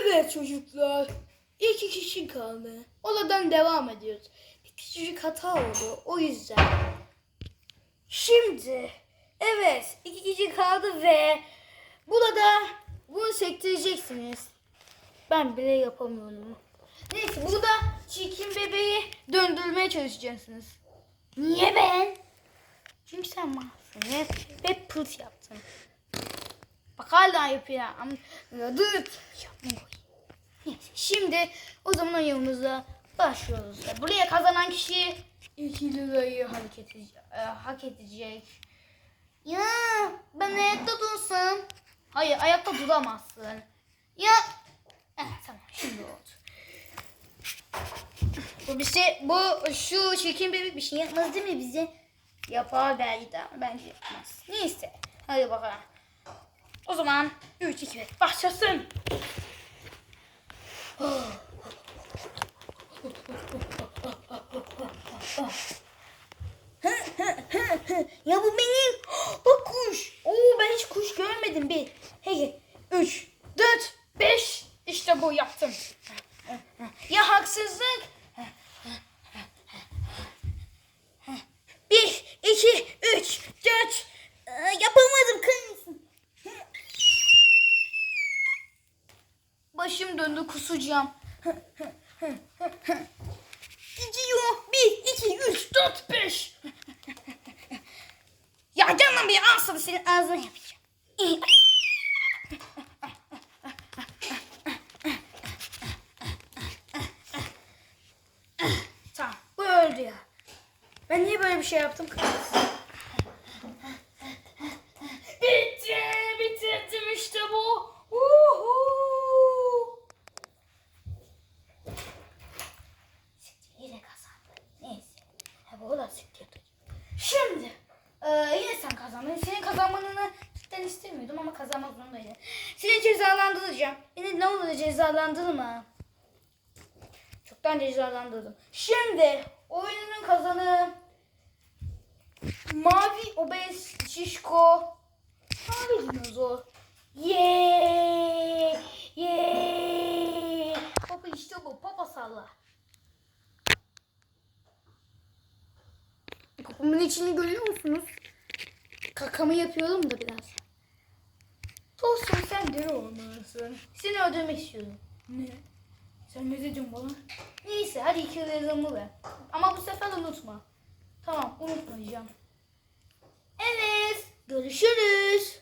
Evet çocuklar. İki kişi kaldı. Oradan devam ediyoruz. Bir küçücük hata oldu. O yüzden. Şimdi. Evet. iki kişi kaldı ve burada bunu sektireceksiniz. Ben bile yapamıyorum. Neyse burada çirkin bebeği döndürmeye çalışacaksınız. Niye ben? Çünkü sen mahsun ve, ve yaptın. Bak hala yapıyor. Neyse, Şimdi o zaman oyunumuza başlıyoruz. Buraya kazanan kişi 2 lirayı hareket edecek, e, hak edecek. Ya ben ayakta dursam. Hayır ayakta duramazsın. Ya. Eh, tamam şimdi oldu. Bu bir şey, bu şu çirkin bebek bir şey yapmaz değil mi bize? Yapar belki de bence yapmaz. Neyse. Hadi bakalım. O zaman 3 2 1 başlasın. ya bu benim. Bak kuş. Oo ben hiç kuş görmedim bir. Hey 3 4 5 işte bu yaptım. Ya haksızlık. Bir, iki, üç, dört. Ee, yapamadım kırmızı. Başım döndü kusacağım. Gidiyor. Bir, iki, üç, dört, beş. ya canım bir alsana senin ağzına yapacağım. Tamam bu öldü ya. Ben niye böyle bir şey yaptım? Bitti. Bitirdim işte bu. Uhu. Siktir yine kazandı. Neyse. Ha, bu da siktir. Şimdi. e, yine sen kazandın. Senin kazanmanını cidden istemiyordum ama kazanmak zorundaydın. Seni cezalandıracağım. Beni ne olur cezalandırma. Çoktan cezalandırdım. Şimdi oyunun kazanı Mavi obez şişko Mavi dinozor. Yeee. Yeee. Baba işte bu. Papa salla. Kapımın içini görüyor musunuz? Kakamı yapıyorum da biraz. Olsun sen deli olmalısın. Seni öldürmek istiyorum. Ne? Sen ne dedin bana? Neyse hadi iki liramı ver. Ama bu sefer unutma. Tamam unutmayacağım. Evet görüşürüz.